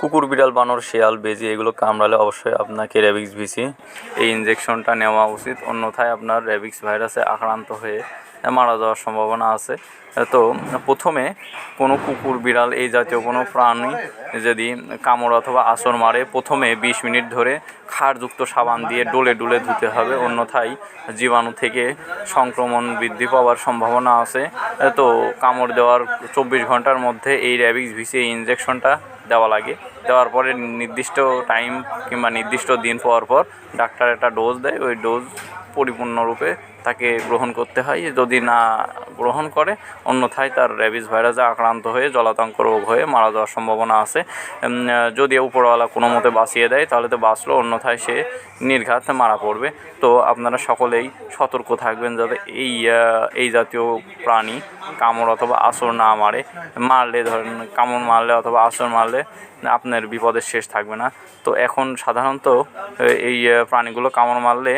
কুকুর বিড়াল, বানর, শেয়াল, বেজি এগুলো কামড়ালে অবশ্যই আপনাকে র্যাবিক্স ভিসি এই ইনজেকশনটা নেওয়া উচিত। অন্যথায় আপনার র্যাবিক্স ভাইরাসে আক্রান্ত হয়ে মারা যাওয়ার সম্ভাবনা আছে। তো প্রথমে কোনো কুকুর, বিড়াল এই জাতীয় কোনো প্রাণী যদি কামড় অথবা আসর মারে, প্রথমে বিশ মিনিট ধরে ক্ষারযুক্ত সাবান দিয়ে ডলে ডলে ধুতে হবে। অন্যথায় জীবাণু থেকে সংক্রমণ বৃদ্ধি পাওয়ার সম্ভাবনা আছে। তো কামড় দেওয়ার চব্বিশ ঘণ্টার মধ্যে এই র্যাবিক্স ভিসি এই ইনজেকশনটা দেওয়া লাগে। দেওয়ার পরে নির্দিষ্ট টাইম কিংবা নির্দিষ্ট দিন পর পর ডাক্তার একটা ডোজ দেয়। ওই ডোজ পরিপূর্ণরূপে তাকে গ্রহণ করতে হয়। যদি না গ্রহণ করে, অন্যথায় তার র্যাবিস ভাইরাসে আক্রান্ত হয়ে, জলাতঙ্ক রোগ হয়ে মারা যাওয়ার সম্ভাবনা আছে। যদি উপরওয়ালা কোনো মতে বাঁচিয়ে দেয়, তাহলে তো বাঁচলো, অন্যথায় সে নির্ঘাত মারা পড়বে। তো আপনারা সকলেই সতর্ক থাকবেন যাতে এই এই জাতীয় প্রাণী কামড় অথবা আসর না মারে। মারলে ধরেন, কামড় মারলে অথবা আসর মারলে আপনার বিপদের শেষ থাকবে না। তো এখন সাধারণত এই প্রাণীগুলো কামড় মারলে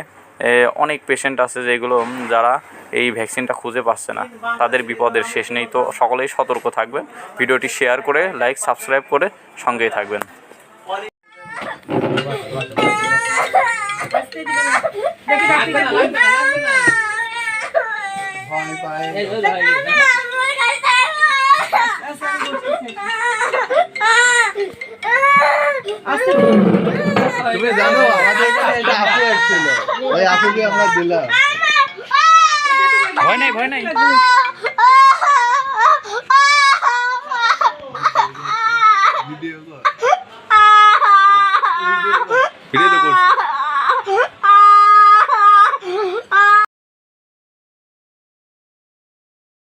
অনেক পেশেন্ট আছে যেগুলো যারা এই ভ্যাকসিনটা খুঁজে পাচ্ছে না। তাদের বিপদের শেষ নেই তো সকলেই সতর্ক থাকবেন। ভিডিওটি শেয়ার করে লাইক সাবস্ক্রাইব করে সঙ্গেই থাকবেন। তুমি জানো? ওই আপুকে আমরা দিলাম ভয় নাই ভিডিও